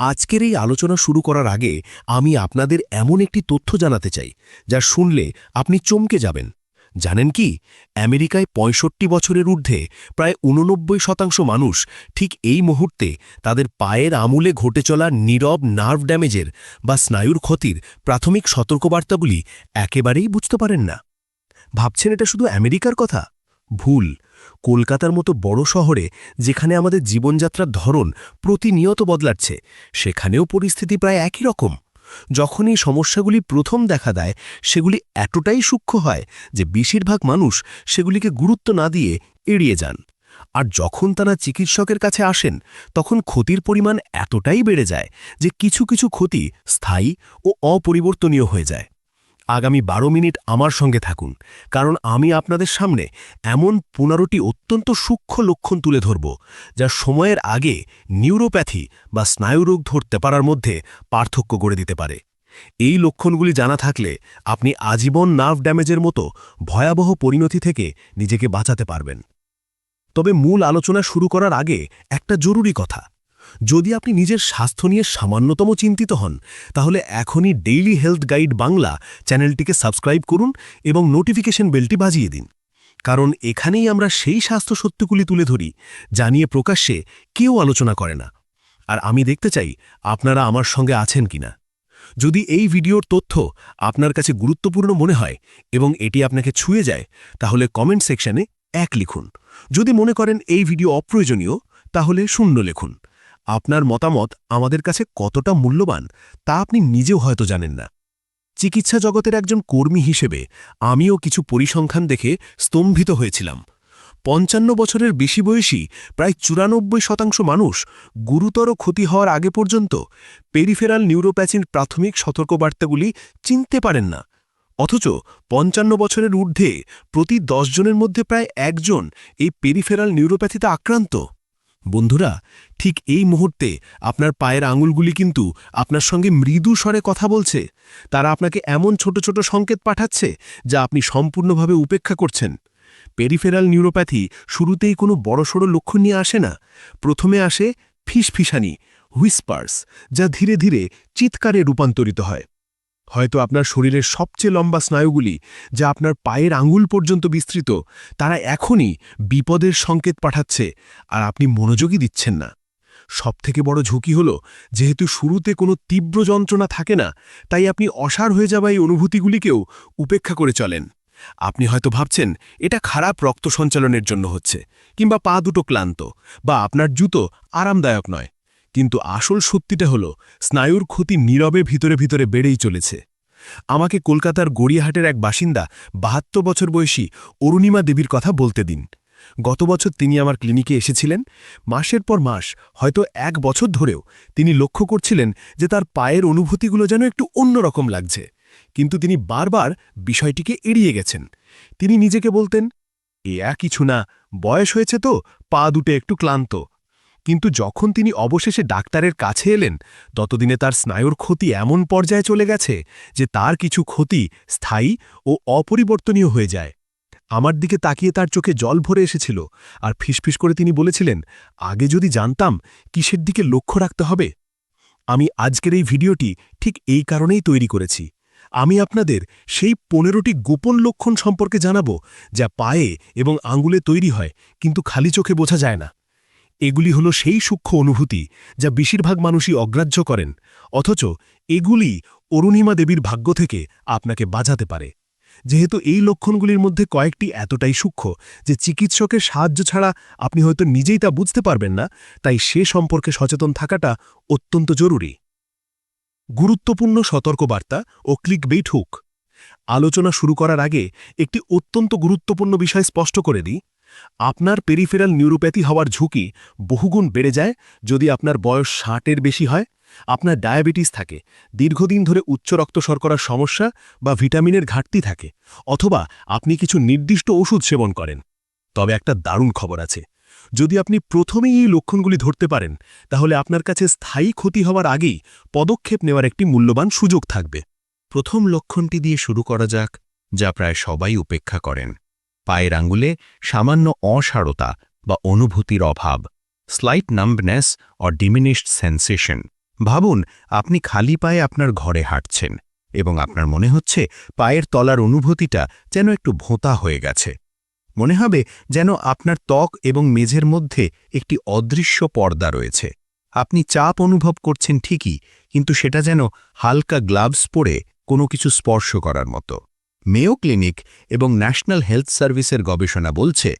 আজকের এই আলোচনা শুরু করার আগে আমি আপনাদের এমন একটি তথ্য জানাতে চাই, যা শুনলে আপনি চমকে যাবেন। জানেন কি? আমেরিকায় পঁয়ষট্টি বছরের ঊর্ধ্বে প্রায় উননব্বই শতাংশ মানুষ ঠিক এই মুহূর্তে তাদের পায়ের আমূলে ঘটে চলা নীরব নার্ভ ড্যামেজের বা স্নায়ুর ক্ষতির প্রাথমিক সতর্কবার্তাগুলি একেবারেই বুঝতে পারেন না। ভাবছেন এটা শুধু আমেরিকার কথা? ভুল। কলকাতার মতো বড় শহরে যেখানে আমাদের জীবনযাত্রার ধরন প্রতিনিয়ত বদলাচ্ছে, সেখানেও পরিস্থিতি প্রায় একই রকম। যখন এই সমস্যাগুলি প্রথম দেখা দেয়, সেগুলি এতটাই সূক্ষ্ম হয় যে বেশিরভাগ মানুষ সেগুলিকে গুরুত্ব না দিয়ে এড়িয়ে যান। আর যখন তারা চিকিৎসকের কাছে আসেন, তখন ক্ষতির পরিমাণ এতটাই বেড়ে যায় যে কিছু কিছু ক্ষতি স্থায়ী ও অপরিবর্তনীয় হয়ে যায়। আগামী বারো মিনিট আমার সঙ্গে থাকুন, কারণ আমি আপনাদের সামনে এমন পনেরোটি অত্যন্ত সূক্ষ্ম লক্ষণ তুলে ধরব, যা সময়ের আগে নিউরোপ্যাথি বা স্নায়ুরোগ ধরতে পারার মধ্যে পার্থক্য গড়ে দিতে পারে। এই লক্ষণগুলি জানা থাকলে আপনি আজীবন নার্ভ ড্যামেজের মতো ভয়াবহ পরিণতি থেকে নিজেকে বাঁচাতে পারবেন। তবে মূল আলোচনা শুরু করার আগে একটা জরুরি কথা। যদি আপনি নিজের স্বাস্থ্য নিয়ে সামান্যতম চিন্তিত হন, তাহলে এখনই ডেইলি হেলথ গাইড বাংলা চ্যানেলটিকে সাবস্ক্রাইব করুন এবং নোটিফিকেশন বেলটি বাজিয়ে দিন। কারণ এখানেই আমরা সেই স্বাস্থ্য সত্যগুলি তুলে ধরি জানিয়ে প্রকাশ্যে কেউ আলোচনা করে না। আর আমি দেখতে চাই, আপনারা আমার সঙ্গে আছেন কিনা। যদি এই ভিডিওর তথ্য আপনার কাছে গুরুত্বপূর্ণ মনে হয় এবং এটি আপনাকে ছুঁয়ে যায়, তাহলে কমেন্ট সেকশনে এক লিখুন। যদি মনে করেন এই ভিডিও অপ্রয়োজনীয়, তাহলে শূন্য লিখুন। আপনার মতামত আমাদের কাছে কতটা মূল্যবান, তা আপনি নিজেও হয়তো জানেন না। চিকিৎসা জগতের একজন কর্মী হিসেবে আমিও কিছু পরিসংখ্যান দেখে স্তম্ভিত হয়েছিলাম। পঞ্চান্ন বছরের বেশি বয়সী প্রায় চুরানব্বই শতাংশ মানুষ গুরুতর ক্ষতি হওয়ার আগে পর্যন্ত পেরিফেরাল নিউরোপ্যাথির প্রাথমিক সতর্কবার্তাগুলি চিনতে পারেন না। অথচ পঞ্চান্ন বছরের ঊর্ধ্বে প্রতি জনের মধ্যে প্রায় একজন এই পেরিফেরাল নিউরোপ্যাথিতে আক্রান্ত। বন্ধুরা, ঠিক এই মুহূর্তে আপনার পায়ের আঙুলগুলি কিন্তু আপনার সঙ্গে মৃদু স্বরে কথা বলছে। তারা আপনাকে এমন ছোট ছোট সংকেত পাঠাচ্ছে যা আপনি সম্পূর্ণভাবে উপেক্ষা করছেন। পেরিফেরাল নিউরোপ্যাথি শুরুতেই কোনো বড়সড় লক্ষ্য নিয়ে আসে না। প্রথমে আসে ফিসফিসানি, হুইসপার্স, যা ধীরে ধীরে চিৎকারে রূপান্তরিত হয়। হয়তো আপনার শরীরের সবচেয়ে লম্বা স্নায়ুগুলি, যা আপনার পায়ের আঙুল পর্যন্ত বিস্তৃত, তারা এখনই বিপদের সংকেত পাঠাচ্ছে, আর আপনি মনোযোগই দিচ্ছেন না। সবথেকে বড় ঝুঁকি হল, যেহেতু শুরুতে কোনো তীব্র যন্ত্রণা থাকে না, তাই আপনি অসার হয়ে যাওয়া এই অনুভূতিগুলিকেও উপেক্ষা করে চলেন। আপনি হয়তো ভাবছেন, এটা খারাপ রক্ত সঞ্চালনের জন্য হচ্ছে, কিংবা পা দুটো ক্লান্ত, বা আপনার জুতো আরামদায়ক নয়। কিন্তু আসল সত্যিটা হল, স্নায়ুর ক্ষতি নীরবে ভিতরে ভিতরে বেড়েই চলেছে। আমাকে কলকাতার গড়িয়াহাটের এক বাসিন্দা বাহাত্তর বছর বয়সী অরুণিমা দেবীর কথা বলতে দিন। গত বছর তিনি আমার ক্লিনিকে এসেছিলেন। মাসের পর মাস, হয়তো এক বছর ধরেও, তিনি লক্ষ্য করছিলেন যে তার পায়ের অনুভূতিগুলো যেন একটু অন্যরকম লাগছে। কিন্তু তিনি বারবার বিষয়টিকে এড়িয়ে গেছেন। তিনি নিজেকে বলতেন, এ কিছু না, বয়স হয়েছে তো, পা দুটো একটু ক্লান্ত কিন্তু যখন তিনি অবশেষে ডাক্তারের কাছে এলেন, ততদিনে তার স্নায়ুর ক্ষতি এমন পর্যায়ে চলে গেছে যে তার কিছু ক্ষতি স্থায়ী ও অপরিবর্তনীয় হয়ে যায়। আমার দিকে তাকিয়ে তার চোখে জল ভরে এসেছিল আর ফিসফিস করে তিনি বলেছিলেন, আগে যদি জানতাম, কিসের দিকে লক্ষ্য রাখতে হবে? আমি আজকের এই ভিডিওটি ঠিক এই কারণেই তৈরি করেছি। আমি আপনাদের সেই পনেরোটি গোপন লক্ষণ সম্পর্কে জানাব যা পায়ে এবং আঙ্গুলে তৈরি হয়, কিন্তু খালি চোখে বোঝা যায় না। এগুলি হলো সেই সূক্ষ্ম অনুভূতি যা বেশিরভাগ মানুষই অগ্রাহ্য করেন, অথচ এগুলি অরুণিমা দেবীর ভাগ্য থেকে আপনাকে বাজাতে পারে। যেহেতু এই লক্ষণগুলির মধ্যে কয়েকটি এতটাই সূক্ষ্ম যে চিকিৎসকের সাহায্য ছাড়া আপনি হয়তো নিজেই তা বুঝতে পারবেন না, তাই সে সম্পর্কে সচেতন থাকাটা অত্যন্ত জরুরি। গুরুত্বপূর্ণ সতর্কবার্তা ও ক্লিকবেইট হুক। আলোচনা শুরু করার আগে একটি অত্যন্ত গুরুত্বপূর্ণ বিষয় স্পষ্ট করে দিই। আপনার পেরিফেরাল নিউরোপ্যাথি হওয়ার ঝুঁকি বহুগুণ বেড়ে যায় যদি আপনার বয়স ষাটের বেশি হয়। আপনার ডায়াবেটিস থাকে, দীর্ঘদিন ধরে উচ্চ রক্ত শর্করার সমস্যা বা ভিটামিনের ঘাটতি থাকে, অথবা আপনি কিছু নির্দিষ্ট ওষুধ সেবন করেন। তবে একটা দারুণ খবর আছে, যদি আপনি প্রথমেই এই লক্ষণগুলি ধরতে পারেন, তাহলে আপনার কাছে স্থায়ী ক্ষতি হওয়ার আগেই পদক্ষেপ নেওয়ার একটি মূল্যবান সুযোগ থাকবে। প্রথম লক্ষণটি দিয়ে শুরু করা যাক, যা প্রায় সবাই উপেক্ষা করেন। পায়ের আঙ্গুলে সামান্য অসারতা বা অনুভূতির অভাব slight numbness or diminished sensation ভাবুন, আপনি খালি পায়ে আপনার ঘরে হাঁটছেন এবং আপনার মনে হচ্ছে পায়ের তলার অনুভূতিটা যেন একটু ভোঁতা হয়ে গেছে। মনে হবে যেন আপনার ত্বক এবং মেঝের মধ্যে একটি অদৃশ্য পর্দা রয়েছে। আপনি চাপ অনুভব করছেন ঠিকই, কিন্তু সেটা যেন হালকা গ্লাভস পরে কোনো কিছু স্পর্শ করার মতো। মেও ক্লিনিক এবং ন্যাশনাল হেলথ সার্ভিসের গবেষণা বলছে,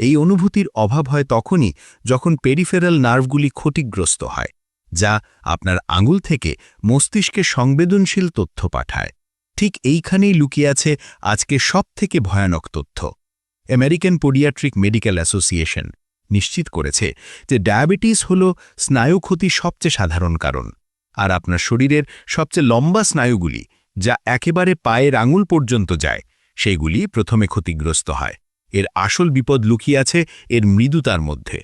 এই অনুভূতির অভাব হয় তখনই যখন পেরিফেরাল নার্ভগুলি ক্ষতিগ্রস্ত হয়, যা আপনার আঙুল থেকে মস্তিষ্কে সংবেদনশীল তথ্য পাঠায়। ঠিক এইখানেই লুকিয়ে আছে আজকে সবথেকে ভয়ানক তথ্য। আমেরিকান পোডিয়াট্রিক মেডিকেল অ্যাসোসিয়েশন নিশ্চিত করেছে যে ডায়াবেটিস হল স্নায়ু ক্ষতির সবচেয়ে সাধারণ কারণ, আর আপনার শরীরের সবচেয়ে লম্বা স্নায়ুগুলি যা একেবারে পায়ের আঙুল পর্যন্ত যায় সেইগুলি প্রথমে ক্ষতিগ্রস্ত হয়। এর আসল বিপদ লুকিয়ে আছে এর মৃদুতার মধ্যে।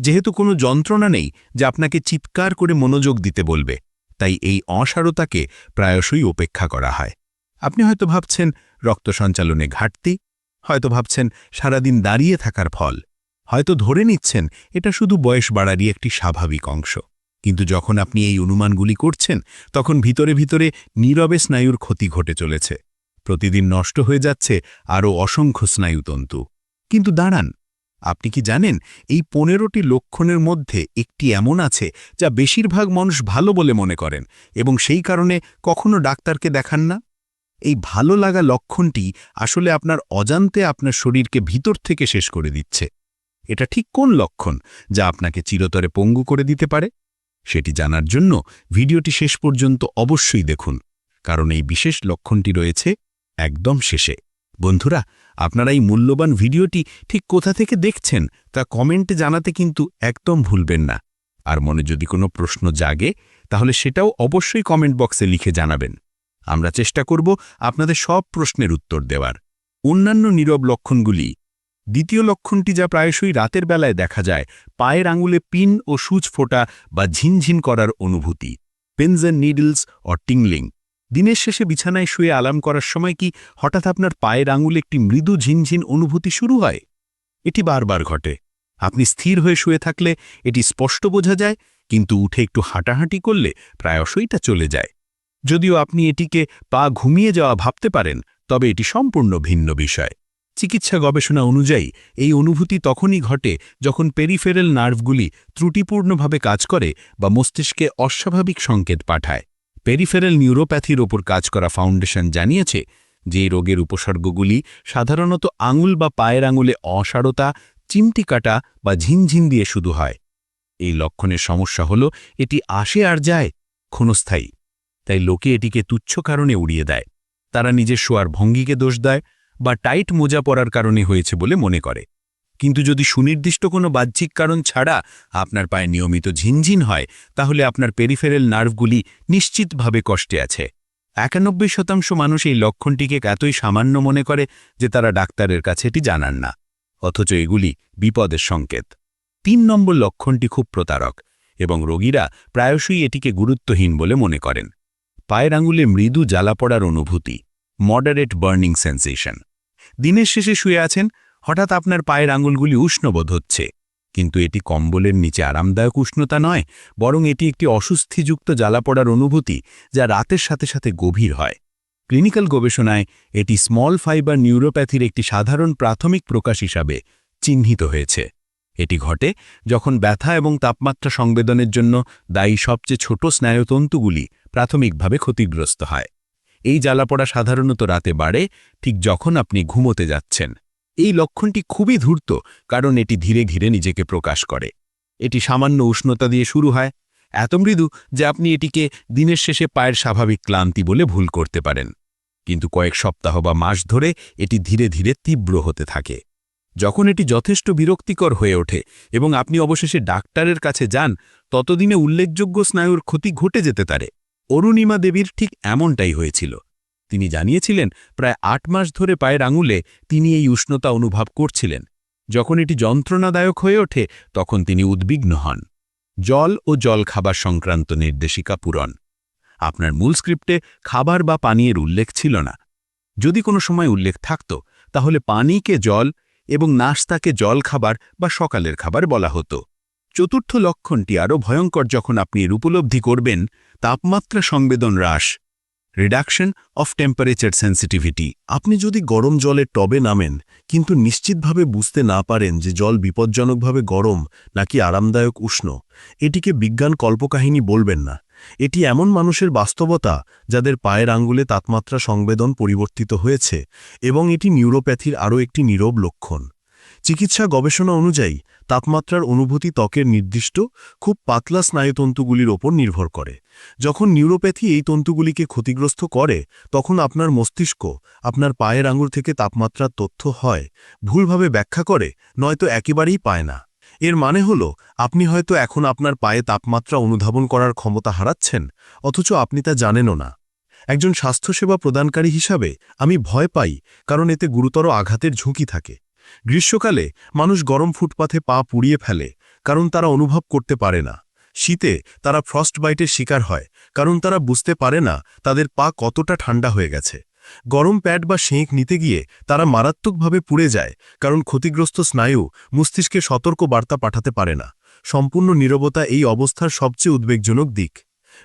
যেহেতু কোনো যন্ত্রণা নেই যা আপনাকে চিৎকার করে মনোযোগ দিতে বলবে, তাই এই অসারতাকে প্রায়শই উপেক্ষা করা হয়। আপনি হয়তো ভাবছেন, রক্ত সঞ্চালনে ঘাটতি, হয়তো ভাবছেন, সারাদিন দাঁড়িয়ে থাকার ফল। হয়তো ধরে নিচ্ছেন, এটা শুধু বয়স বাড়ারই একটি স্বাভাবিক অংশ। কিন্তু যখন আপনি এই অনুমানগুলি করছেন, তখন ভিতরে ভিতরে নীরবে স্নায়ুর ক্ষতি ঘটে চলেছে। প্রতিদিন নষ্ট হয়ে যাচ্ছে আরও অসংখ্য স্নায়ুতন্তু। কিন্তু দাঁড়ান, আপনি কি জানেন এই পনেরোটি লক্ষণের মধ্যে একটি এমন আছে যা বেশিরভাগ মানুষ ভালো বলে মনে করেন এবং সেই কারণে কখনো ডাক্তারকে দেখান না? এই ভালো লাগা লক্ষণটি আসলে আপনার অজান্তে আপনার শরীরকে ভিতর থেকে শেষ করে দিচ্ছে। এটা ঠিক কোন লক্ষণ যা আপনাকে চিরতরে পঙ্গু করে দিতে পারে? সেটি জানার জন্য ভিডিওটি শেষ পর্যন্ত অবশ্যই দেখুন, কারণ এই বিশেষ লক্ষণটি রয়েছে একদম শেষে। বন্ধুরা, আপনারা এই মূল্যবান ভিডিওটি ঠিক কোথা থেকে দেখছেন তা কমেন্টে জানাতে কিন্তু একদম ভুলবেন না। আর মনে যদি কোনো প্রশ্ন জাগে, তাহলে সেটাও অবশ্যই কমেন্ট বক্সে লিখে জানাবেন। আমরা চেষ্টা করব আপনাদের সব প্রশ্নের উত্তর দেওয়ার। অন্যান্য নীরব লক্ষণগুলি দ্বিতীয় লক্ষণটি যা প্রায়শই রাতের বেলায় দেখা যায়, পায়ের আঙুলে পিন ও সূচ ফোটা বা ঝিনঝিন করার অনুভূতি। Pins and needles or tingling. দিনের শেষে বিছানায় শুয়ে আলাম করার সময় কি হঠাৎ আপনার পায়ের আঙুলে একটি মৃদু ঝিনঝিন অনুভূতি শুরু হয়? এটি বারবার ঘটে। আপনি স্থির হয়ে শুয়ে থাকলে এটি স্পষ্ট বোঝা যায়, কিন্তু উঠে একটু হাঁটাহাঁটি করলে প্রায়শই তা চলে যায়। যদিও আপনি এটিকে পা ঘুমিয়ে যাওয়া ভাবতে পারেন, তবে এটি সম্পূর্ণ ভিন্ন বিষয়। চিকিৎসা গবেষণা অনুযায়ী, এই অনুভূতি তখনই ঘটে যখন পেরিফেরাল নার্ভগুলি ত্রুটিপূর্ণভাবে কাজ করে বা মস্তিষ্কে অস্বাভাবিক সংকেত পাঠায়। পেরিফেরাল নিউরোপ্যাথির ওপর কাজ করা ফাউন্ডেশন জানিয়েছে যে রোগের উপসর্গগুলি সাধারণত আঙুল বা পায়ের আঙুলে অসারতা চিমটি কাটা বা ঝিনঝিন দিয়ে শুধু হয়। এই লক্ষণের সমস্যা হল, এটি আসে আর যায়, ক্ষণস্থায়ী। তাই লোকে এটিকে তুচ্ছ কারণে উড়িয়ে দেয়। তারা নিজের শোয়ার ভঙ্গিকে দোষ দেয় বা টাইট মোজা পরার কারণে হয়েছে বলে মনে করে। কিন্তু যদি সুনির্দিষ্ট কোনো বাহ্যিক কারণ ছাড়া আপনার পায়ে নিয়মিত ঝিনঝিন হয়, তাহলে আপনার পেরিফেরাল নার্ভগুলি নিশ্চিতভাবে কষ্টে আছে। একানব্বই শতাংশ মানুষ এই লক্ষণটিকে এতই সামান্য মনে করে যে তারা ডাক্তারের কাছে এটি জানান না। অথচ এগুলি বিপদের সংকেত। তিন নম্বর লক্ষণটি খুব প্রতারক এবং রোগীরা প্রায়শই এটিকে গুরুত্বহীন বলে মনে করেন। পায়ের আঙুলে মৃদু জ্বালা পড়ার অনুভূতি মডারেট বার্নিং সেন্সেশন দিনের শেষে শুয়ে আছেন, হঠাৎ আপনার পায়ের আঙুলগুলি উষ্ণবোধ হচ্ছে। কিন্তু এটি কম্বলের নিচে আরামদায়ক উষ্ণতা নয়, বরং এটি একটি অস্বস্তিযুক্ত জ্বালা পড়ার অনুভূতি যা রাতের সাথে সাথে গভীর হয়। ক্লিনিক্যাল গবেষণায় এটি স্মল ফাইবার নিউরোপ্যাথির একটি সাধারণ প্রাথমিক প্রকাশ হিসাবে চিহ্নিত হয়েছে। এটি ঘটে যখন ব্যথা এবং তাপমাত্রা সংবেদনের জন্য দায়ী সবচেয়ে ছোট স্নায়ুতন্তুগুলি প্রাথমিকভাবে ক্ষতিগ্রস্ত হয়। এই জ্বালাপড়া সাধারণত রাতে বাড়ে ঠিক যখন আপনি ঘুমোতে যাচ্ছেন। এই লক্ষণটি খুবই ধূর্ত, কারণ এটি ধীরে ধীরে নিজেকে প্রকাশ করে। এটি সামান্য উষ্ণতা দিয়ে শুরু হয়, এত মৃদু যে আপনি এটিকে দিনের শেষে পায়ের স্বাভাবিক ক্লান্তি বলে ভুল করতে পারেন। কিন্তু কয়েক সপ্তাহ বা মাস ধরে এটি ধীরে ধীরে তীব্র হতে থাকে। যখন এটি যথেষ্ট বিরক্তিকর হয়ে ওঠে এবং আপনি অবশেষে ডাক্তারের কাছে যান, ততদিনে উল্লেখযোগ্য স্নায়ুর ক্ষতি ঘটে যেতে পারে। অরুণিমা দেবীর ঠিক এমনটাই হয়েছিল। তিনি জানিয়েছিলেন, প্রায় আট মাস ধরে পায়ের আঙুলে তিনি এই উষ্ণতা অনুভব করছিলেন। যখন এটি যন্ত্রণাদায়ক হয়ে ওঠে, তখন তিনি উদ্বিগ্ন হন। জল ও জল খাবার সংক্রান্ত নির্দেশিকা পূরণ। আপনার মূল স্ক্রিপ্টে খাবার বা পানীয়ের উল্লেখ ছিল না। যদি কোনো সময় উল্লেখ থাকত, তাহলে পানিকে জল এবং নাস্তাকে জল খাবার বা সকালের খাবার বলা হতো। চতুর্থ লক্ষণটি আরও ভয়ঙ্কর যখন আপনি এর উপলব্ধি করবেন তাপমাত্রা সংবেদন হ্রাস রিডাকশন অফ টেম্পারেচার সেন্সিটিভিটি আপনি যদি গরম জলের টবে নামেন, কিন্তু নিশ্চিতভাবে বুঝতে না পারেন যে জল বিপজ্জনকভাবে গরম নাকি আরামদায়ক উষ্ণ, এটিকে বিজ্ঞান কল্পকাহিনী বলবেন না। এটি এমন মানুষের বাস্তবতা, যাদের পায়ের আঙ্গুলে তাপমাত্রা সংবেদন পরিবর্তিত হয়েছে, এবং এটি নিউরোপ্যাথির আরও একটি নীরব লক্ষণ। চিকিৎসা গবেষণা অনুযায়ী তাপমাত্রার অনুভূতি ত্বকের নির্দিষ্ট, খুব পাতলা স্নায়ুতন্তুগুলির ওপর নির্ভর করে। যখন নিউরোপ্যাথি এই তন্তুগুলিকে ক্ষতিগ্রস্ত করে, তখন আপনার মস্তিষ্ক, আপনার পায়ের আঙুর থেকে তাপমাত্রার তথ্য হয়, ভুলভাবে ব্যাখ্যা করে, নয়তো একেবারেই পায় না। এর মানে হল, আপনি হয়তো এখন আপনার পায়ে তাপমাত্রা অনুধাবন করার ক্ষমতা হারাচ্ছেন, অথচ আপনি তা জানেনও না। একজন স্বাস্থ্যসেবা প্রদানকারী হিসাবে, আমি ভয় পাই, কারণ এতে গুরুতর আঘাতের ঝুঁকি থাকে। গ্রীষ্মকালে মানুষ গরম ফুটপাথে পা পুড়িয়ে ফেলে, কারণ তারা অনুভব করতে পারে না। শীতে তারা ফ্রস্ট বাইটের শিকার হয়, কারণ তারা বুঝতে পারে না তাদের পা কতটা ঠান্ডা হয়ে গেছে। গরম প্যাড বা সেঁক নিতে গিয়ে তারা মারাত্মকভাবে পুড়ে যায়, কারণ ক্ষতিগ্রস্ত স্নায়ু মস্তিষ্কে সতর্ক বার্তা পাঠাতে পারে না। সম্পূর্ণ নীরবতা এই অবস্থার সবচেয়ে উদ্বেগজনক দিক।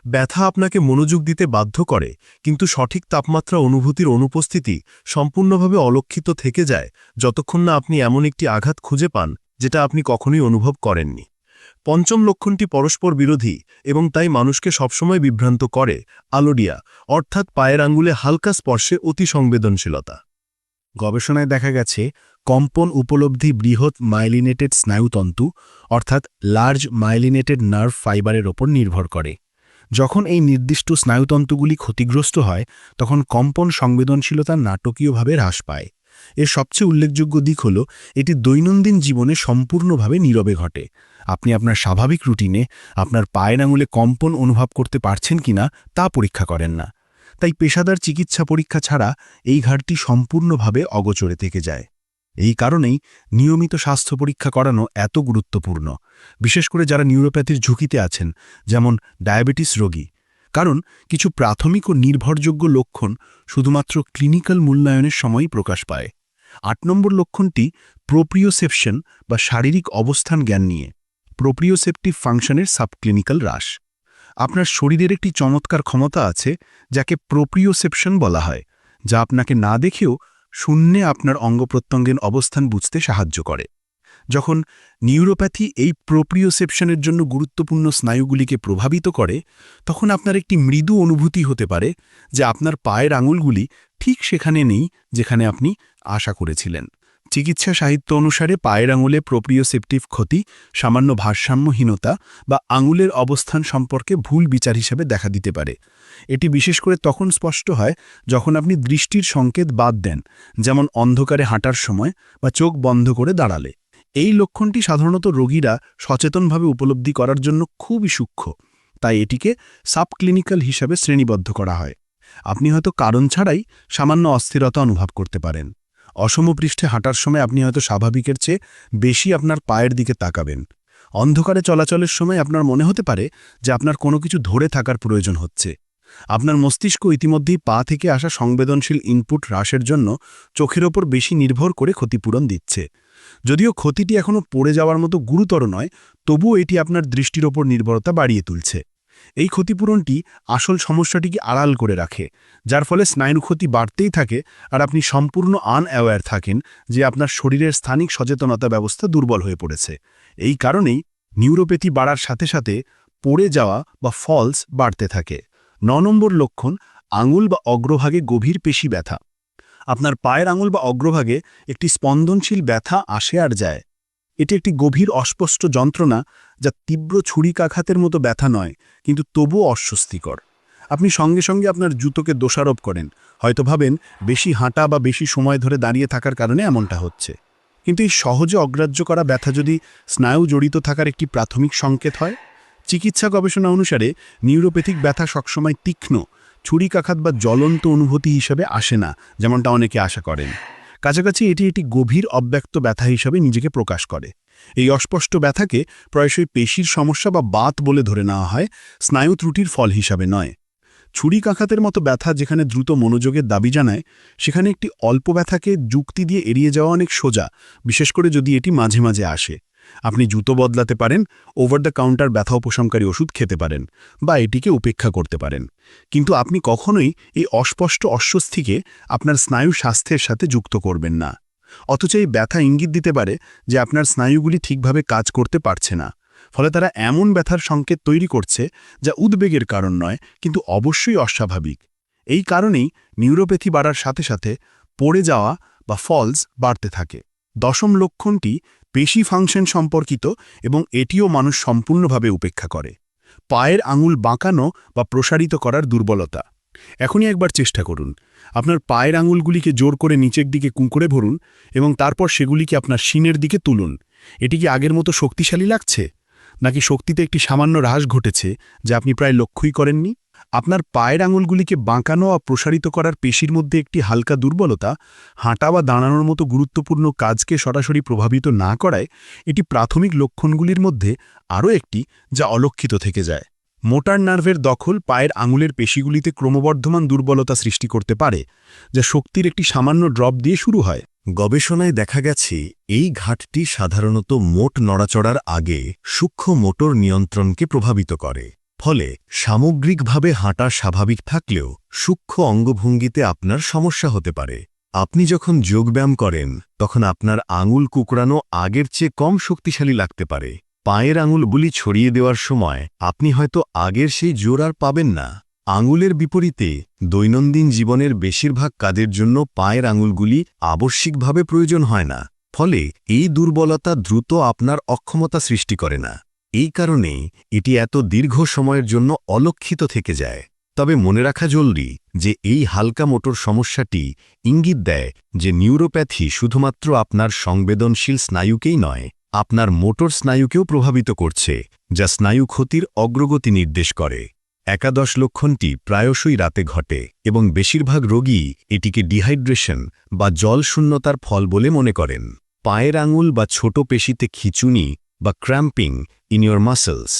ব্যথা আপনাকে মনোযোগ দিতে বাধ্য করে, কিন্তু সঠিক তাপমাত্রা অনুভূতির অনুপস্থিতি সম্পূর্ণভাবে অলক্ষিত থেকে যায় যতক্ষণ না আপনি এমন একটি আঘাত খুঁজে পান যেটা আপনি কখনোই অনুভব করেননি। পঞ্চম লক্ষণটি পরস্পর বিরোধী এবং তাই মানুষকে সবসময় বিভ্রান্ত করে, আলোডিয়া, অর্থাৎ পায়ের আঙ্গুলে হালকা স্পর্শে অতি সংবেদনশীলতা। গবেষণায় দেখা গেছে, কম্পন উপলব্ধি বৃহৎ মাইলিনেটেড স্নায়ুতন্তু, অর্থাৎ লার্জ মাইলিনেটেড নার্ভ ফাইবারের ওপর নির্ভর করে। যখন এই নির্দিষ্ট স্নায়ুতন্তুগুলি ক্ষতিগ্রস্ত হয়, তখন কম্পন সংবেদনশীলতা নাটকীয়ভাবে হ্রাস পায়। এর সবচেয়ে উল্লেখযোগ্য দিক হল, এটি দৈনন্দিন জীবনে সম্পূর্ণভাবে নীরবে ঘটে। আপনি আপনার স্বাভাবিক রুটিনে আপনার পায়ের আঙুলে কম্পন অনুভব করতে পারছেন কিনা তা পরীক্ষা করেন না। তাই পেশাদার চিকিৎসা পরীক্ষা ছাড়া এই ঘাটতি সম্পূর্ণভাবে অগোচরে থেকে যায়। এই কারণেই নিয়মিত স্বাস্থ্য পরীক্ষা করানো এত গুরুত্বপূর্ণ, বিশেষ করে যারা নিউরোপ্যাথির ঝুঁকিতে আছেন, যেমন ডায়াবেটিস রোগী। কারণ কিছু প্রাথমিক ও নির্ভরযোগ্য লক্ষণ শুধুমাত্র ক্লিনিক্যাল মূল্যায়নের সময়ই প্রকাশ পায়। আট নম্বর লক্ষণটি প্রোপ্রিওসেপশন বা শারীরিক অবস্থান জ্ঞান নিয়ে, প্রোপ্রিওসেপটিভ ফাংশনের সাবক্লিনিক্যাল হ্রাস। আপনার শরীরের একটি চমৎকার ক্ষমতা আছে, যাকে প্রোপ্রিওসেপশন বলা হয়, যা আপনাকে না দেখেও শূন্যে আপনার অঙ্গ প্রত্যঙ্গের অবস্থান বুঝতে সাহায্য করে। যখন নিউরোপ্যাথি এই প্রোপ্রিওসেপশনের জন্য গুরুত্বপূর্ণ স্নায়ুগুলিকে প্রভাবিত করে, তখন আপনার একটি মৃদু অনুভূতি হতে পারে যে আপনার পায়ের আঙুলগুলি ঠিক সেখানে নেই যেখানে আপনি আশা করেছিলেন। চিকিৎসা সাহিত্য অনুসারে পায়ের আঙুলে প্রোপ্রিওসেপটিভ ক্ষতি, সামান্য ভারসাম্যহীনতা বা আঙুলের অবস্থান সম্পর্কে ভুল বিচার হিসেবে দেখা দিতে পারে। এটি বিশেষ করে তখন স্পষ্ট হয় যখন আপনি দৃষ্টির সংকেত বাদ দেন, যেমন অন্ধকারে হাঁটার সময় বা চোখ বন্ধ করে দাঁড়ালে। এই লক্ষণটি সাধারণত রোগীরা সচেতনভাবে উপলব্ধি করার জন্য খুবই সূক্ষ্ম, তাই এটিকে সাবক্লিনিক্যাল হিসাবে শ্রেণীবদ্ধ করা হয়। আপনি হয়তো কারণ ছাড়াই সামান্য অস্থিরতা অনুভব করতে পারেন। অসমপৃষ্ঠে হাঁটার সময় আপনি হয়তো স্বাভাবিকের চেয়ে বেশি আপনার পায়ের দিকে তাকাবেন। অন্ধকারে চলাচলের সময় আপনার মনে হতে পারে যে আপনার কোনো কিছু ধরে থাকার প্রয়োজন হচ্ছে। আপনার মস্তিষ্ক ইতিমধ্যেই পা থেকে আসা সংবেদনশীল ইনপুট হ্রাসের জন্য চোখের ওপর বেশি নির্ভর করে ক্ষতিপূরণ দিচ্ছে। যদিও ক্ষতিটি এখনও পড়ে যাওয়ার মতো গুরুতর নয়, তবুও এটি আপনার দৃষ্টির ওপর নির্ভরতা বাড়িয়ে তুলছে। এই ক্ষতিপূরণটি আসল সমস্যাটিকে আড়াল করে রাখে, যার ফলে স্নায়ু ক্ষতি বাড়তেই থাকে আর আপনি সম্পূর্ণ আনঅ্যাওয়্যার থাকেন যে আপনার শরীরের স্থানিক সচেতনতা ব্যবস্থা দুর্বল হয়ে পড়েছে। এই কারণেই নিউরোপ্যাথি বাড়ার সাথে সাথে পড়ে যাওয়া বা ফলস বাড়তে থাকে। ন নম্বর লক্ষণ, আঙুল বা অগ্রভাগে গভীর পেশি ব্যথা। আপনার পায়ের আঙুল বা অগ্রভাগে একটি স্পন্দনশীল ব্যথা আসে আর যায়। এটি একটি গভীর অস্পষ্ট যন্ত্রণা যা তীব্র ছুরিকাঘাতের মতো ব্যথা নয়, কিন্তু তবুও অস্বস্তিকর। আপনি সঙ্গে সঙ্গে আপনার জুতোকে দোষারোপ করেন। হয়তো ভাবেন, বেশি হাঁটা বা বেশি সময় ধরে দাঁড়িয়ে থাকার কারণে এমনটা হচ্ছে। কিন্তু এই সহজে অগ্রাহ্য করা ব্যথা যদি স্নায়ু জড়িত থাকার একটি প্রাথমিক সংকেত হয়? চিকিৎসা গবেষণা অনুসারে নিউরোপ্যাথিক ব্যথা সবসময় তীক্ষ্ণ, ছুরিকাঘাত বা জ্বলন্ত অনুভূতি হিসেবে আসে না, যেমনটা অনেকে আশা করেন। কাছাকাছি এটি একটি গভীর অব্যক্ত ব্যথা হিসাবে নিজেকে প্রকাশ করে। এই অস্পষ্ট ব্যথাকে প্রায়শই পেশির সমস্যা বা বাত বলে ধরে নেওয়া হয়, স্নায়ু ত্রুটির ফল হিসাবে নয়। ছুরিকাঘাতের মতো ব্যথা যেখানে দ্রুত মনোযোগের দাবি জানায়, সেখানে একটি অল্প ব্যথাকে যুক্তি দিয়ে এড়িয়ে যাওয়া অনেক সোজা, বিশেষ করে যদি এটি মাঝে মাঝে আসে। আপনি জুতো বদলাতে পারেন ওভার দ্য কাউন্টার ব্যথা উপশমকারী ওষুধ খেতে পারেন, বা এটিকে উপেক্ষা করতে পারেন। কিন্তু আপনি কখনোই এই অস্পষ্ট অস্বস্তিকে আপনার স্নায়ু স্বাস্থ্যের সাথে যুক্ত করবেন না। অথচ এই ব্যথা ইঙ্গিত দিতে পারে যে আপনার স্নায়ুগুলি ঠিকভাবে কাজ করতে পারছে না। ফলে তারা এমন ব্যথার সংকেত তৈরি করছে যা উদ্বেগের কারণ নয়, কিন্তু অবশ্যই অস্বাভাবিক। এই কারণেই নিউরোপ্যাথি বাড়ার সাথে সাথে পড়ে যাওয়া বা ফলস বাড়তে থাকে। দশম লক্ষণটি পেশি ফাংশন সম্পর্কিত এবং এটিও মানুষ সম্পূর্ণভাবে উপেক্ষা করে। পায়ের আঙুল বাঁকানো বা প্রসারিত করার দুর্বলতা। এখনই একবার চেষ্টা করুন। আপনার পায়ের আঙুলগুলিকে জোর করে নিচের দিকে কুঁকড়ে ভরুন এবং তারপর সেগুলিকে আপনার শিনের দিকে তুলুন। এটি কি আগের মতো শক্তিশালী লাগছে? নাকি শক্তিতে একটি সামান্য হ্রাস ঘটেছে যা আপনি প্রায় লক্ষ্যই করেননি? আপনার পায়ের আঙুলগুলিকে বাঁকানো ও প্রসারিত করার পেশির মধ্যে একটি হালকা দুর্বলতা, হাঁটা বা দাঁড়ানোর মতো গুরুত্বপূর্ণ কাজকে সরাসরি প্রভাবিত না করায় এটি প্রাথমিক লক্ষণগুলির মধ্যে আরও একটি যা অলক্ষিত থেকে যায়। মোটার নার্ভের দখল পায়ের আঙুলের পেশিগুলিতে ক্রমবর্ধমান দুর্বলতা সৃষ্টি করতে পারে, যা শক্তির একটি সামান্য ড্রপ দিয়ে শুরু হয়। গবেষণায় দেখা গেছে, এই ঘাটটি সাধারণত মোট নড়াচড়ার আগে সূক্ষ্ম মোটর নিয়ন্ত্রণকে প্রভাবিত করে, ফলে সামগ্রিকভাবে হাঁটা স্বাভাবিক থাকলেও সূক্ষ্ম অঙ্গভঙ্গিতে আপনার সমস্যা হতে পারে। আপনি যখন যোগব্যায়াম করেন, তখন আপনার আঙুল কুকড়ানো আগের চেয়ে কম শক্তিশালী লাগতে পারে। পায়ের আঙুলগুলি ছড়িয়ে দেওয়ার সময় আপনি হয়তো আগের সেই জোর আর পাবেন না। আঙুলের বিপরীতে দৈনন্দিন জীবনের বেশিরভাগ কাজের জন্য পায়ের আঙুলগুলি আবশ্যিকভাবে প্রয়োজন হয় না, ফলে এই দুর্বলতা দ্রুত আপনার অক্ষমতা সৃষ্টি করে না। এই কারণেই এটি এত দীর্ঘ সময়ের জন্য অলক্ষিত থেকে যায়। তবে মনে রাখা জরুরি যে এই হালকা মোটর সমস্যাটি ইঙ্গিত দেয় যে নিউরোপ্যাথি শুধুমাত্র আপনার সংবেদনশীল স্নায়ুকেই নয় আপনার মোটর স্নায়ুকেও প্রভাবিত করছে, যা স্নায়ু ক্ষতির অগ্রগতি নির্দেশ করে। একাদশ লক্ষণটি প্রায়শই রাতে ঘটে, এবং বেশিরভাগ রোগী এটিকে ডিহাইড্রেশন বা জলশূন্যতার ফল বলে মনে করেন। পায়ের আঙুল বা ছোট পেশিতে খিচুনি বা ক্র্যাম্পিং ইন ইয়োর মাসেলস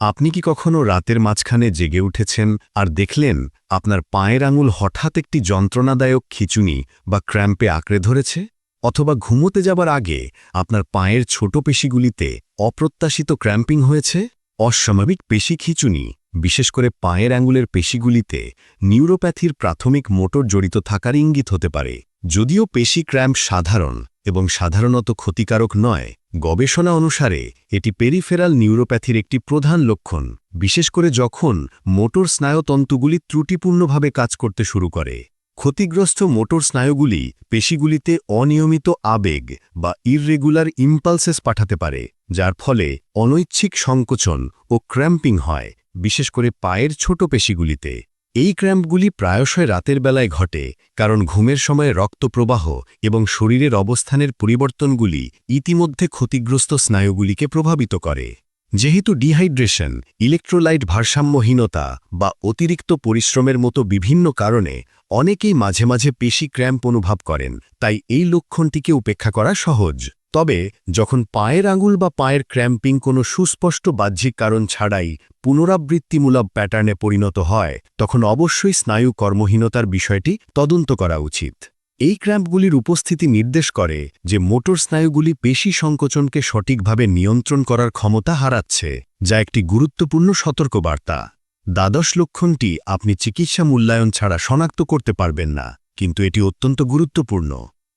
আপনি কি কখনো রাতের মাঝখানে জেগে উঠেছেন আর দেখলেন আপনার পায়ের আঙুল হঠাৎ একটি যন্ত্রণাদায়ক খিচুনি বা ক্র্যাম্পে আঁকড়ে ধরেছে? অথবা ঘুমোতে যাবার আগে আপনার পায়ের ছোট পেশিগুলিতে অপ্রত্যাশিত ক্র্যাম্পিং হয়েছে? অস্বাভাবিক পেশি খিচুনি, বিশেষ করে পায়ের আঙুলের পেশিগুলিতে নিউরোপ্যাথির প্রাথমিক মোটর জড়িত থাকার ইঙ্গিত হতে পারে। যদিও পেশি ক্র্যাম্প সাধারণ এবং সাধারণত ক্ষতিকারক নয়, গবেষণা অনুসারে এটি পেরিফেরাল নিউরোপ্যাথির একটি প্রধান লক্ষণ, বিশেষ করে যখন মোটর স্নায়ুতন্তুগুলি ত্রুটিপূর্ণভাবে কাজ করতে শুরু করে। ক্ষতিগ্রস্ত মোটর স্নায়ুগুলি পেশিগুলিতে অনিয়মিত আবেগ বা ইররেগুলার ইম্পালসেস পাঠাতে পারে, যার ফলে অনৈচ্ছিক সংকোচন ও ক্র্যাম্পিং হয়, বিশেষ করে পায়ের ছোট পেশিগুলিতে। এই ক্র্যাম্পগুলি প্রায়শই রাতের বেলায় ঘটে, কারণ ঘুমের সময় রক্তপ্রবাহ এবং শরীরের অবস্থানের পরিবর্তনগুলি ইতিমধ্যে ক্ষতিগ্রস্ত স্নায়ুগুলিকে প্রভাবিত করে। যেহেতু ডিহাইড্রেশন, ইলেকট্রোলাইট ভারসাম্যহীনতা বা অতিরিক্ত পরিশ্রমের মতো বিভিন্ন কারণে অনেকেই মাঝে মাঝে পেশি ক্র্যাম্প অনুভব করেন, তাই এই লক্ষণটিকে উপেক্ষা করা সহজ। তবে, যখন পায়ের আঙুল বা পায়ের ক্র্যাম্পিং কোনো সুস্পষ্ট বাহ্যিক কারণ ছাড়াই পুনরাবৃত্তিমূলক প্যাটার্নে পরিণত হয়, তখন অবশ্যই স্নায়ু কর্মহীনতার বিষয়টি তদন্ত করা উচিত। এই ক্র্যাম্পগুলির উপস্থিতি নির্দেশ করে যে মোটর স্নায়ুগুলি পেশি সংকোচনকে সঠিকভাবে নিয়ন্ত্রণ করার ক্ষমতা হারাচ্ছে, যা একটি গুরুত্বপূর্ণ সতর্কবার্তা। দ্বাদশ লক্ষণটি আপনি চিকিৎসা মূল্যায়ন ছাড়া শনাক্ত করতে পারবেন না, কিন্তু এটি অত্যন্ত গুরুত্বপূর্ণ।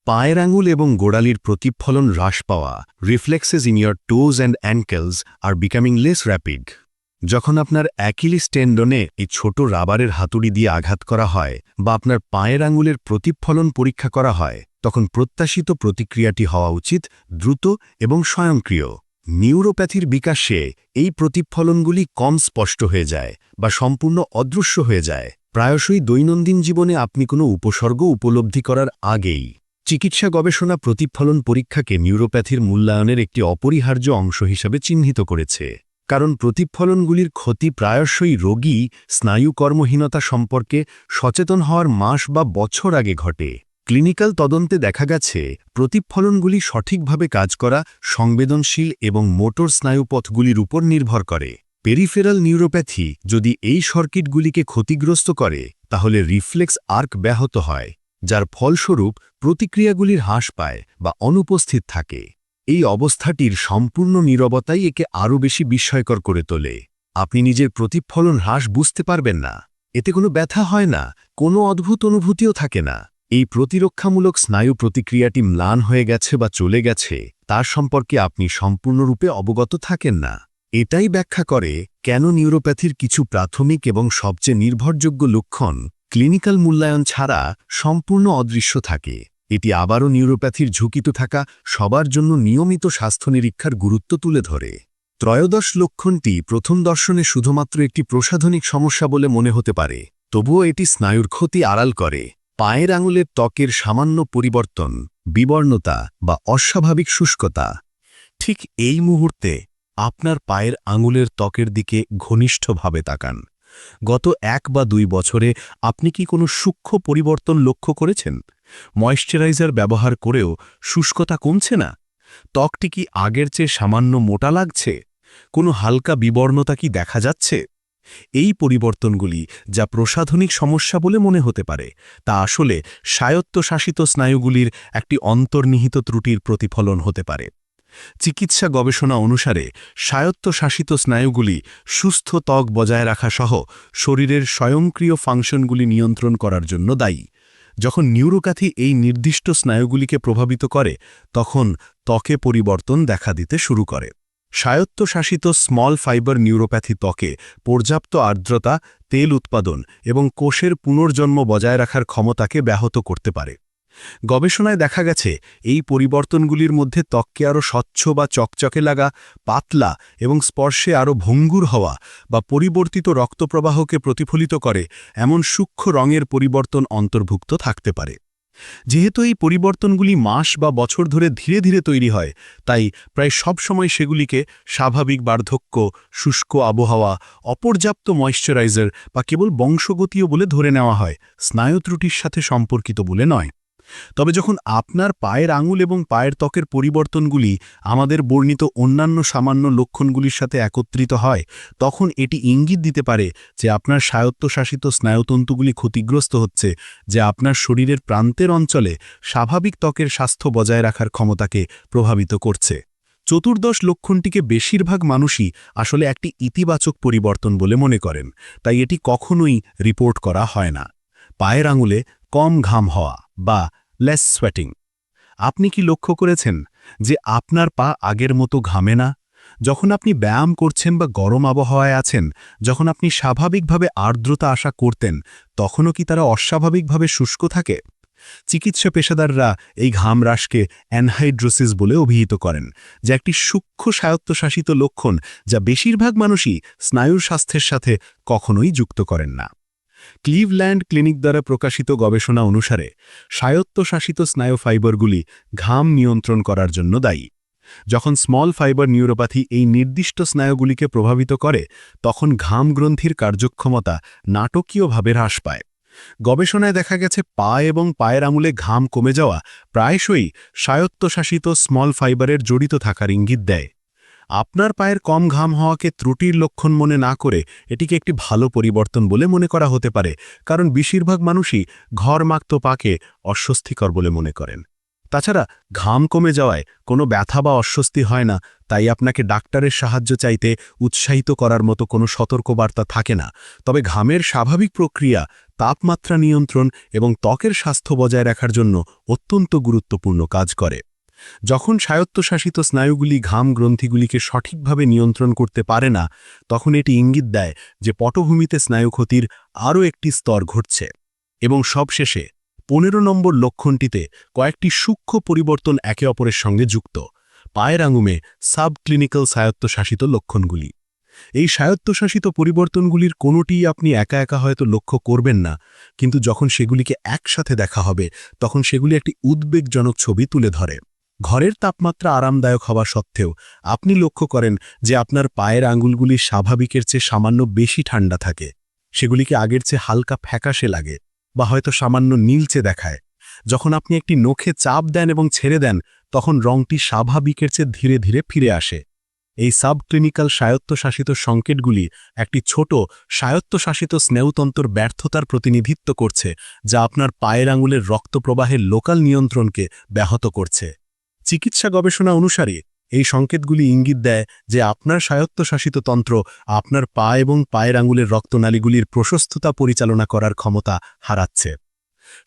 পায়ের আঙুল এবং গোড়ালির প্রতিফলন হ্রাস পাওয়া, reflexes in your toes and ankles are becoming less rapid. যখন আপনার অ্যাকিলিস টেন্ডনে এই ছোট রাবারের হাতুড়ি দিয়ে আঘাত করা হয় বা আপনার পায়ের আঙুলের প্রতিফলন পরীক্ষা করা হয়, তখন প্রত্যাশিত প্রতিক্রিয়াটি হওয়া উচিত দ্রুত এবং স্বয়ংক্রিয়। নিউরোপ্যাথির বিকাশে এই প্রতিফলনগুলি কম স্পষ্ট হয়ে যায় বা সম্পূর্ণ অদৃশ্য হয়ে যায়। প্রায়শই দৈনন্দিন জীবনে আপনি কোনো উপসর্গ উপলব্ধি করার আগেই চিকিৎসা গবেষণা প্রতিফলন পরীক্ষাকে নিউরোপ্যাথির মূল্যায়নের একটি অপরিহার্য অংশ হিসাবে চিহ্নিত করেছে। কারণ প্রতিফলনগুলির ক্ষতি প্রায়শই রোগী স্নায়ু কর্মহীনতা সম্পর্কে সচেতন হওয়ার মাস বা বছর আগে ঘটে। ক্লিনিক্যাল তদন্তে দেখা গেছে, প্রতিফলনগুলি সঠিকভাবে কাজ করা, সংবেদনশীল এবং মোটর স্নায়ুপথগুলির উপর নির্ভর করে। পেরিফেরাল নিউরোপ্যাথি যদি এই সার্কিটগুলিকে ক্ষতিগ্রস্ত করে, তাহলে রিফ্লেক্স আর্ক ব্যাহত হয়, যার ফলস্বরূপ প্রতিক্রিয়াগুলির হ্রাস পায় বা অনুপস্থিত থাকে। এই অবস্থাটির সম্পূর্ণ নীরবতাই একে আরও বেশি বিস্ময়কর করে তোলে। আপনি নিজের প্রতিফলন হ্রাস বুঝতে পারবেন না। এতে কোনো ব্যথা হয় না, কোনো অদ্ভুত অনুভূতিও থাকে না। এই প্রতিরক্ষামূলক স্নায়ু প্রতিক্রিয়াটি ম্লান হয়ে গেছে বা চলে গেছে, তার সম্পর্কে আপনি সম্পূর্ণরূপে অবগত থাকেন না। এটাই ব্যাখ্যা করে কেন নিউরোপ্যাথির কিছু প্রাথমিক এবং সবচেয়ে নির্ভরযোগ্য লক্ষণ ক্লিনিক্যাল মূল্যায়ন ছাড়া সম্পূর্ণ অদৃশ্য থাকে। এটি আবারও নিউরোপ্যাথির ঝুঁকিতে থাকা সবার জন্য নিয়মিত স্বাস্থ্য নিরীক্ষার গুরুত্ব তুলে ধরে। ত্রয়োদশ লক্ষণটি প্রথম দর্শনে শুধুমাত্র একটি প্রসাধনিক সমস্যা বলে মনে হতে পারে, তবুও এটি স্নায়ুর ক্ষতি আড়াল করে। পায়ের আঙুলের ত্বকের সামান্য পরিবর্তন, বিবর্ণতা বা অস্বাভাবিক শুষ্কতা। ঠিক এই মুহূর্তে আপনার পায়ের আঙুলের ত্বকের দিকে ঘনিষ্ঠভাবে তাকান। গত এক বা দুই বছরে আপনি কি কোনো সূক্ষ্ম পরিবর্তন লক্ষ্য করেছেন? ময়েশ্চারাইজার ব্যবহার করেও শুষ্কতা কমছে না? ত্বকটি কি আগের চেয়ে সামান্য মোটা লাগছে? কোনো হালকা বিবর্ণতা কি দেখা যাচ্ছে? এই পরিবর্তনগুলি যা প্রসাধনিক সমস্যা বলে মনে হতে পারে, তা আসলে স্বায়ত্তশাসিত স্নায়ুগুলির একটি অন্তর্নিহিত ত্রুটির প্রতিফলন হতে পারে। চিকিৎসা গবেষণা অনুসারে স্বায়ত্তশাসিত স্নায়ুগুলি সুস্থ ত্বক বজায় রাখা সহ শরীরের স্বয়ংক্রিয় ফাংশনগুলি নিয়ন্ত্রণ করার জন্য দায়ী। যখন নিউরোপ্যাথি এই নির্দিষ্ট স্নায়ুগুলিকে প্রভাবিত করে, তখন ত্বকে পরিবর্তন দেখা দিতে শুরু করে। স্বায়ত্তশাসিত স্মল ফাইবার নিউরোপ্যাথি ত্বকে পর্যাপ্ত আর্দ্রতা, তেল উৎপাদন এবং কোষের পুনর্জন্ম বজায় রাখার ক্ষমতাকে ব্যাহত করতে পারে। গবেষণায় দেখা গেছে, এই পরিবর্তনগুলির মধ্যে ত্বককে আরও স্বচ্ছ বা চকচকে লাগা, পাতলা এবং স্পর্শে আরও ভঙ্গুর হওয়া বা পরিবর্তিত রক্তপ্রবাহকে প্রতিফলিত করে এমন সূক্ষ্ম রঙের পরিবর্তন অন্তর্ভুক্ত থাকতে পারে। যেহেতু এই পরিবর্তনগুলি মাস বা বছর ধরে ধীরে ধীরে তৈরি হয়, তাই প্রায় সব সময় সেগুলিকে স্বাভাবিক বার্ধক্য, শুষ্ক আবহাওয়া, অপর্যাপ্ত ময়শ্চারাইজার বা কেবল বংশগতীয় বলে ধরে নেওয়া হয়, স্নায়ু ত্রুটির সাথে সম্পর্কিত বলে নয়। তবে যখন আপনার পায়ের আঙুল এবং পায়ের ত্বকের পরিবর্তনগুলি আমাদের বর্ণিত অন্যান্য সামান্য লক্ষণগুলির সাথে একত্রিত হয়, তখন এটি ইঙ্গিত দিতে পারে যে আপনার স্বায়ত্তশাসিত স্নায়ুতন্তুগুলি ক্ষতিগ্রস্ত হচ্ছে, যে আপনার শরীরের প্রান্তের অঞ্চলে স্বাভাবিক ত্বকের স্বাস্থ্য বজায় রাখার ক্ষমতাকে প্রভাবিত করছে। চতুর্দশ লক্ষণটিকে বেশিরভাগ মানুষই আসলে একটি ইতিবাচক পরিবর্তন বলে মনে করেন, তাই এটি কখনোই রিপোর্ট করা হয় না। পায়ের আঙুলে কম ঘাম হওয়া বা লেস সোয়েটিং। আপনি কি লক্ষ্য করেছেন যে আপনার পা আগের মতো ঘামে না? যখন আপনি ব্যায়াম করছেন বা গরম আবহাওয়ায় আছেন, যখন আপনি স্বাভাবিকভাবে আর্দ্রতা আশা করতেন, তখনও কি তারা অস্বাভাবিকভাবে শুষ্ক থাকে? চিকিৎসা পেশাদাররা এই ঘাম হ্রাসকে অ্যানহাইড্রোসিস বলে অভিহিত করেন, যা একটি সূক্ষ্ম স্বায়ত্তশাসিত লক্ষণ যা বেশিরভাগ মানুষই স্নায়ুর স্বাস্থ্যের সাথে কখনোই যুক্ত করেন না। ক্লিভল্যান্ড ক্লিনিক দ্বারা প্রকাশিত গবেষণা অনুসারে, স্বায়ত্তশাসিত স্নায়ু ফাইবারগুলি ঘাম নিয়ন্ত্রণ করার জন্য দায়ী। যখন স্মল ফাইবার নিউরোপ্যাথি এই নির্দিষ্ট স্নায়ুগুলিকে প্রভাবিত করে, তখন ঘাম গ্রন্থির কার্যক্ষমতা নাটকীয়ভাবে হ্রাস পায়। গবেষণায় দেখা গেছে, পা এবং পায়ের আঙুলে ঘাম কমে যাওয়া প্রায়শই স্বায়ত্তশাসিত স্মল ফাইবারের জড়িত থাকার ইঙ্গিত দেয়। আপনার পায়ের কম ঘাম হওয়াকে ত্রুটির লক্ষণ মনে না করে এটিকে একটি ভালো পরিবর্তন বলে মনে করা হতে পারে, কারণ বেশিরভাগ মানুষই ঘর ঘরমাক্ত পাকে অস্বস্তিকর বলে মনে করেন। তাছাড়া ঘাম কমে যাওয়ায় কোনো ব্যথা বা অস্বস্তি হয় না, তাই আপনাকে ডাক্তারের সাহায্য চাইতে উৎসাহিত করার মতো কোনো সতর্কবার্তা থাকে না। তবে ঘামের স্বাভাবিক প্রক্রিয়া, তাপমাত্রা নিয়ন্ত্রণ এবং ত্বকের স্বাস্থ্য বজায় রাখার জন্য অত্যন্ত গুরুত্বপূর্ণ কাজ করে। যখন স্বায়ত্তশাসিত স্নায়ুগুলি ঘাম গ্রন্থিগুলিকে সঠিকভাবে নিয়ন্ত্রণ করতে পারে না, তখন এটি ইঙ্গিত দেয় যে পটভূমিতে স্নায়ু ক্ষতির আরও একটি স্তর ঘটছে। এবং সবশেষে, পনেরো নম্বর লক্ষণটিতে কয়েকটি সূক্ষ্ম পরিবর্তন একে অপরের সঙ্গে যুক্ত, পায়ের আঙুমে সাবক্লিনিক্যাল স্বায়ত্তশাসিত লক্ষণগুলি। এই স্বায়ত্তশাসিত পরিবর্তনগুলির কোনোটিই আপনি একা একা হয়তো লক্ষ্য করবেন না, কিন্তু যখন সেগুলিকে একসাথে দেখা হবে, তখন সেগুলি একটি উদ্বেগজনক ছবি তুলে ধরে। ঘরের তাপমাত্রা আরামদায়ক হওয়া সত্ত্বেও আপনি লক্ষ্য করেন যে আপনার পায়ের আঙুলগুলি স্বাভাবিকের চেয়ে সামান্য বেশি ঠান্ডা থাকে। সেগুলিকে আগের চেয়ে হালকা ফ্যাকাশে লাগে বা হয়তো সামান্য নীলচে দেখায়। যখন আপনি একটি নখে চাপ দেন এবং ছেড়ে দেন, তখন রংটি স্বাভাবিকের চেয়ে ধীরে ধীরে ফিরে আসে। এই সাবক্লিনিক্যাল স্বায়ত্তশাসিত সংকেতগুলি একটি ছোট স্বায়ত্তশাসিত স্নেহতন্ত্র ব্যর্থতার প্রতিনিধিত্ব করছে, যা আপনার পায়ের আঙুলের রক্তপ্রবাহের লোকাল নিয়ন্ত্রণকে ব্যাহত করছে। চিকিৎসা গবেষণা অনুসারে এই সংকেতগুলি ইঙ্গিত দেয় যে আপনার স্বায়ত্তশাসিত তন্ত্র আপনার পা এবং পায়ের আঙুলের রক্তনালীগুলির প্রশস্ততা পরিচালনা করার ক্ষমতা হারাচ্ছে।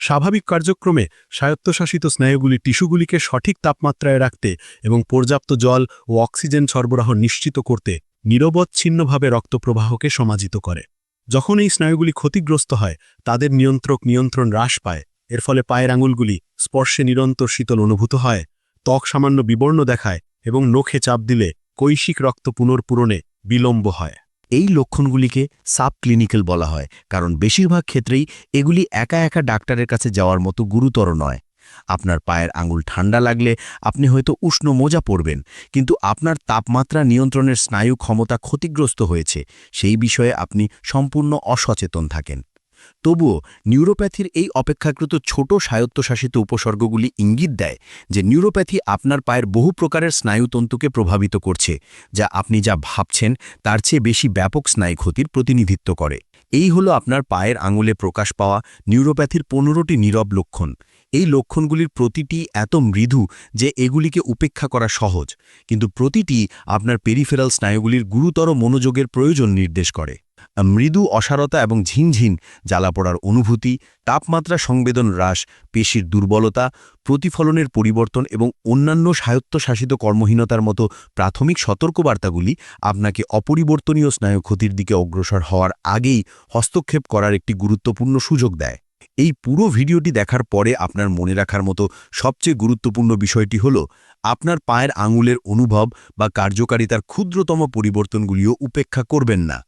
স্বাভাবিক কার্যক্রমে স্বায়ত্তশাসিত স্নায়ুগুলি টিস্যুগুলিকে সঠিক তাপমাত্রায় রাখতে এবং পর্যাপ্ত জল ও অক্সিজেন সরবরাহ নিশ্চিত করতে নিরবচ্ছিন্নভাবে রক্তপ্রবাহকে সমাজিত করে। যখন এই স্নায়ুগুলি ক্ষতিগ্রস্ত হয়, তাদের নিয়ন্ত্রক নিয়ন্ত্রণ হ্রাস পায়। এর ফলে পায়ের আঙুলগুলি স্পর্শে নিরন্তর শীতল অনুভূত হয় ত্বক সামান্য বিবর্ণ দেখায় এবং নখে চাপ দিলে কৈশিক রক্ত পুনর্পূরণে বিলম্ব হয়। এই লক্ষণগুলিকে সাব ক্লিনিক্যাল বলা হয়, কারণ বেশিরভাগ ক্ষেত্রেই এগুলি একা একা ডাক্তারের কাছে যাওয়ার মতো গুরুতর নয়। আপনার পায়ের আঙুল ঠান্ডা লাগলে আপনি হয়তো উষ্ণ মোজা পরবেন, কিন্তু আপনার তাপমাত্রা নিয়ন্ত্রণের স্নায়ু ক্ষমতা ক্ষতিগ্রস্ত হয়েছে, সেই বিষয়ে আপনি সম্পূর্ণ অসচেতন থাকেন। তবুও নিউরোপ্যাথির এই অপেক্ষাকৃত ছোট স্বায়ত্তশাসিত উপসর্গগুলি ইঙ্গিত দেয় যে নিউরোপ্যাথি আপনার পায়ের বহু প্রকারের স্নায়ুতন্তুকে প্রভাবিত করছে, যা আপনি যা ভাবছেন তার চেয়ে বেশি ব্যাপক স্নায়ু ক্ষতির প্রতিনিধিত্ব করে। এই হলো আপনার পায়ের আঙুলে প্রকাশ পাওয়া নিউরোপ্যাথির পনেরোটি নীরব লক্ষণ। এই লক্ষণগুলির প্রতিটি এত মৃদু যে এগুলিকে উপেক্ষা করা সহজ, কিন্তু প্রতিটি আপনার পেরিফেরাল স্নায়ুগুলির গুরুতর মনোযোগের প্রয়োজন নির্দেশ করে। মৃদু অসারতা এবং ঝিনঝিন জ্বালা পড়ার অনুভূতি, তাপমাত্রা সংবেদন হ্রাস, পেশির দুর্বলতা, প্রতিফলনের পরিবর্তন এবং অন্যান্য স্বায়ত্তশাসিত কর্মহীনতার মতো প্রাথমিক সতর্কবার্তাগুলি আপনাকে অপরিবর্তনীয় স্নায়ু ক্ষতির দিকে অগ্রসর হওয়ার আগেই হস্তক্ষেপ করার একটি গুরুত্বপূর্ণ সুযোগ দেয়। এই পুরো ভিডিওটি দেখার পরে আপনার মনে রাখার মতো সবচেয়ে গুরুত্বপূর্ণ বিষয়টি হল, আপনার পায়ের আঙুলের অনুভব বা কার্যকারিতার ক্ষুদ্রতম পরিবর্তনগুলিও উপেক্ষা করবেন না।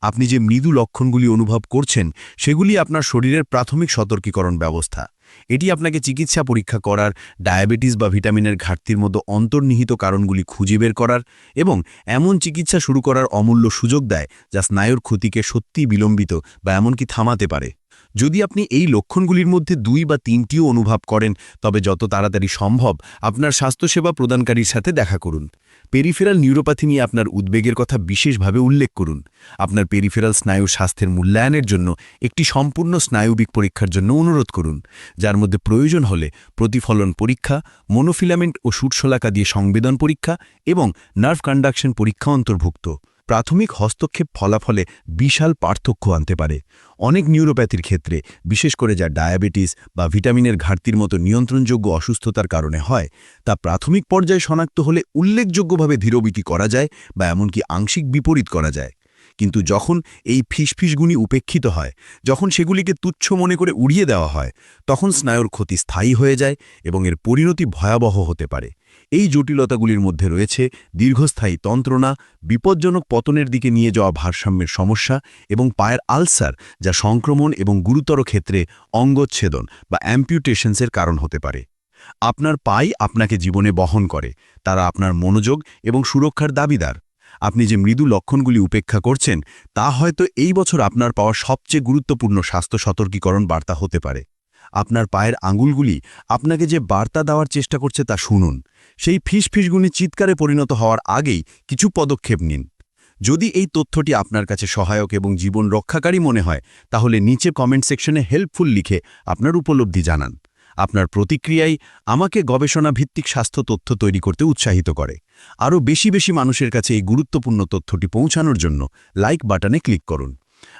আপনি যে মৃদু লক্ষণগুলি অনুভব করছেন, সেগুলি আপনার শরীরের প্রাথমিক সতর্কীকরণ ব্যবস্থা। এটি আপনাকে চিকিৎসা পরীক্ষা করার, ডায়াবেটিস বা ভিটামিনের ঘাটতির মতো অন্তর্নিহিত কারণগুলি খুঁজে বের করার এবং এমন চিকিৎসা শুরু করার অমূল্য সুযোগ দেয় যা স্নায়ুর ক্ষতিকে সত্যিই বিলম্বিত বা এমনকি থামাতে পারে। যদি আপনি এই লক্ষণগুলির মধ্যে দুই বা তিনটিও অনুভব করেন, তবে যত তাড়াতাড়ি সম্ভব আপনার স্বাস্থ্যসেবা প্রদানকারীর সাথে দেখা করুন। পেরিফেরাল নিউরোপ্যাথি নিয়ে আপনার উদ্বেগের কথা বিশেষভাবে উল্লেখ করুন। আপনার পেরিফেরাল স্নায়ু স্বাস্থ্যের মূল্যায়নের জন্য একটি সম্পূর্ণ স্নায়ুবিক পরীক্ষার জন্য অনুরোধ করুন, যার মধ্যে প্রয়োজন হলে প্রতিফলন পরীক্ষা, মনোফিলামেন্ট ও সুটশলাকা দিয়ে সংবেদন পরীক্ষা এবং নার্ভ কন্ডাকশন পরীক্ষা অন্তর্ভুক্ত। প্রাথমিক হস্তক্ষেপ ফলাফলে বিশাল পার্থক্য আনতে পারে। অনেক নিউরোপ্যাথির ক্ষেত্রে, বিশেষ করে যা ডায়াবেটিস বা ভিটামিনের ঘাটতির মতো নিয়ন্ত্রণযোগ্য অসুস্থতার কারণে হয়, তা প্রাথমিক পর্যায়ে শনাক্ত হলে উল্লেখযোগ্যভাবে ধীরবিটি করা যায় বা এমনকি আংশিক বিপরীত করা যায়। কিন্তু যখন এই ফিসফিসগুনি উপেক্ষিত হয়, যখন সেগুলিকে তুচ্ছ মনে করে উড়িয়ে দেওয়া হয়, তখন স্নায়ুর ক্ষতি স্থায়ী হয়ে যায় এবং এর পরিণতি ভয়াবহ হতে পারে। এই জটিলতাগুলির মধ্যে রয়েছে দীর্ঘস্থায়ী তন্ত্রণা, বিপজ্জনক পতনের দিকে নিয়ে যাওয়া ভারসাম্যের সমস্যা এবং পায়ের আলসার যা সংক্রমণ এবং গুরুতর ক্ষেত্রে অঙ্গচ্ছেদন বা অ্যাম্পিউটেশনসের কারণ হতে পারে। আপনার পাই আপনাকে জীবনে বহন করে, তারা আপনার মনোযোগ এবং সুরক্ষার দাবিদার। আপনি যে মৃদু লক্ষণগুলি উপেক্ষা করছেন, তা হয়তো এই বছর আপনার পাওয়া সবচেয়ে গুরুত্বপূর্ণ স্বাস্থ্য সতর্কীকরণ বার্তা হতে পারে। আপনার পায়ের আঙুলগুলি আপনাকে যে বার্তা দেওয়ার চেষ্টা করছে তা শুনুন। সেই ফিসফিসগুলি চিৎকারে পরিণত হওয়ার আগেই কিছু পদক্ষেপ নিন। যদি এই তথ্যটি আপনার কাছে সহায়ক এবং জীবন রক্ষাকারী মনে হয়, তাহলে নিচে কমেন্ট সেকশনে হেল্পফুল লিখে আপনার উপলব্ধি জানান। আপনার প্রতিক্রিয়াই আমাকে গবেষণা ভিত্তিক স্বাস্থ্য তথ্য তৈরি করতে উৎসাহিত করে। আরও বেশি বেশি মানুষের কাছে এই গুরুত্বপূর্ণ তথ্যটি পৌঁছানোর জন্য লাইক বাটনে ক্লিক করুন।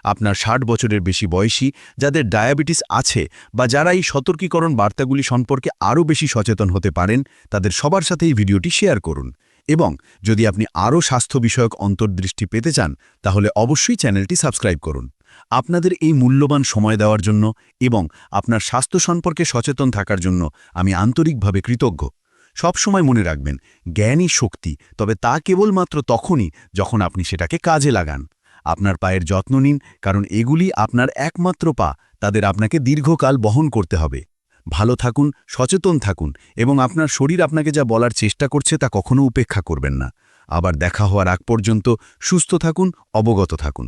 আপনার ষাট বছরের বেশি বয়সী, যাদের ডায়াবেটিস আছে বা যারা এই সতর্কীকরণ বার্তাগুলি সম্পর্কে আরও বেশি সচেতন হতে পারেন, তাদের সবার সাথে এই ভিডিওটি শেয়ার করুন। এবং যদি আপনি আরও স্বাস্থ্য বিষয়ক অন্তর্দৃষ্টি পেতে চান, তাহলে অবশ্যই চ্যানেলটি সাবস্ক্রাইব করুন। আপনাদের এই মূল্যবান সময় দেওয়ার জন্য এবং আপনার স্বাস্থ্য সম্পর্কে সচেতন থাকার জন্য আমি আন্তরিকভাবে কৃতজ্ঞ। সবসময় মনে রাখবেন, জ্ঞানই শক্তি, তবে তা কেবলমাত্র তখনই যখন আপনি সেটাকে কাজে লাগান। আপনার পায়ের যত্ন নিন, কারণ এগুলি আপনার একমাত্র পা, তাদের আপনাকে দীর্ঘকাল বহন করতে হবে। ভালো থাকুন, সচেতন থাকুন, এবং আপনার শরীর আপনাকে যা বলার চেষ্টা করছে তা কখনো উপেক্ষা করবেন না। আবার দেখা হওয়ার আগ পর্যন্ত সুস্থ থাকুন, অবগত থাকুন।